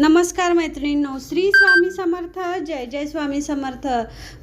नमस्कार मैत्रिणींनो श्री स्वामी समर्थ जय जय स्वामी समर्थ.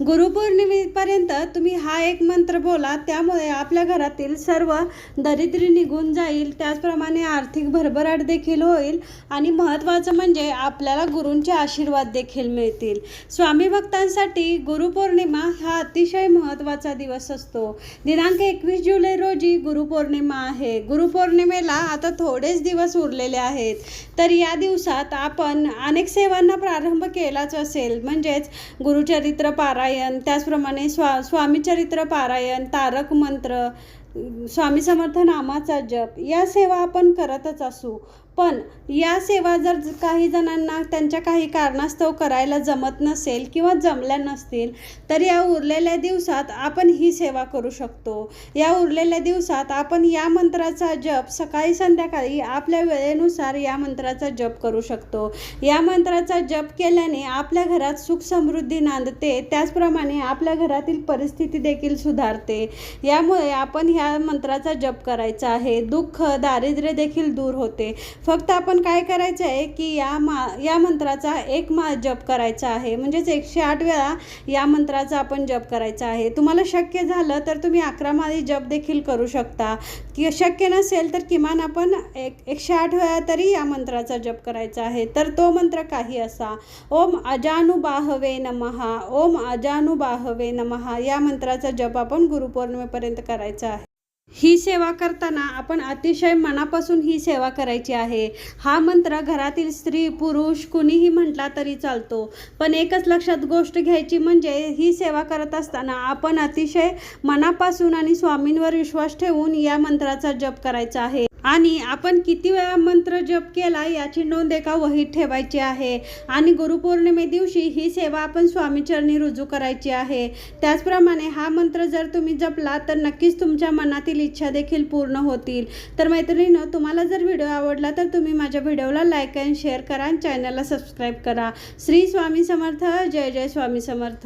गुरुपौर्णिमेपर्यंत तुम्ही हा एक मंत्र बोला त्यामुळे आपल्या घरातील सर्व दरिद्री निघून जाईल त्याचप्रमाणे आर्थिक भरभराट देखील होईल आणि महत्त्वाचं म्हणजे आपल्याला गुरूंचे आशीर्वाद देखील मिळतील. स्वामी भक्तांसाठी गुरुपौर्णिमा हा अतिशय महत्त्वाचा दिवस असतो. दिनांक एकवीस जुलै रोजी गुरुपौर्णिमा आहे. गुरुपौर्णिमेला आता थोडेच दिवस उरलेले आहेत. तर या दिवसात आपण अनेक सेवांना प्रारंभ केलाच असेल. म्हणजेच गुरुचरित्र पारायण त्याचप्रमाणे स्वा स्वामीचरित्र पारायण तारक मंत्र स्वामी समर्थ नामाचा जप या सेवा आपण करतच असू. पण या सेवा जर काही जणांना त्यांच्या काही कारणास्तव करायला जमत नसेल किंवा जमल्या नसतील तर या उरलेल्या दिवसात आपण ही सेवा करू शकतो. या उरलेल्या दिवसात आपण या मंत्राचा जप सकाळी संध्याकाळी आपल्या वेळेनुसार या मंत्राचा जप करू शकतो. या मंत्राचा जप केल्याने आपल्या घरात सुख समृद्धी नांदते त्याचप्रमाणे आपल्या घरातील परिस्थिती देखील सुधारते. यामुळे आपण ह्या ह्या मंत्राचा जप करायचा आहे. दुःख दारिद्र्य देखील दूर होते. फक्त आपण काय करायचं आहे की या मा या मंत्राचा एक मा जप करायचा आहे. म्हणजेच एकशे आठ वेळा या मंत्राचा आपण जप करायचा आहे. तुम्हाला शक्य झालं तर तुम्ही अकरा माळी जप देखील करू शकता. की शक्य नसेल तर किमान आपण एक एकशे आठ वेळा तरी या मंत्राचा जप करायचा आहे. तर तो मंत्र काही असा. ओम अजानुबाहवे नमहा. ओम अजानुबाहवे नमहा. या मंत्राचा जप आपण गुरुपौर्णिमेपर्यंत करायचा आहे. ही सेवा करताना आपण अतिशय मनापासून ही सेवा करायची आहे. हा मंत्र घरातील स्त्री पुरुष कुणीही म्हटला तरी चालतो. पण एकच लक्षात गोष्ट घ्यायची म्हणजे ही सेवा करत असताना आपण अतिशय मनापासून आणि स्वामींवर विश्वास ठेवून या मंत्राचा जप करायचा आहे. आणि आपण किती वेळा मंत्र जप केला याची नोंद एका वहीत ठेवायची आहे. आणि गुरुपौर्णिमे दिवशी ही सेवा आपण स्वामीचरणी रुजू करायची आहे. त्याचप्रमाणे हा मंत्र जर तुम्ही जपला तर नक्कीच तुमच्या मनातील इच्छा देखील पूर्ण होतील. तर मैत्रिणीनं तुम्हाला जर व्हिडिओ आवडला तर तुम्ही माझ्या व्हिडिओला लाईक अँड शेअर करा आणि चॅनलला सबस्क्राईब करा. श्री स्वामी समर्थ. जय जय स्वामी समर्थ.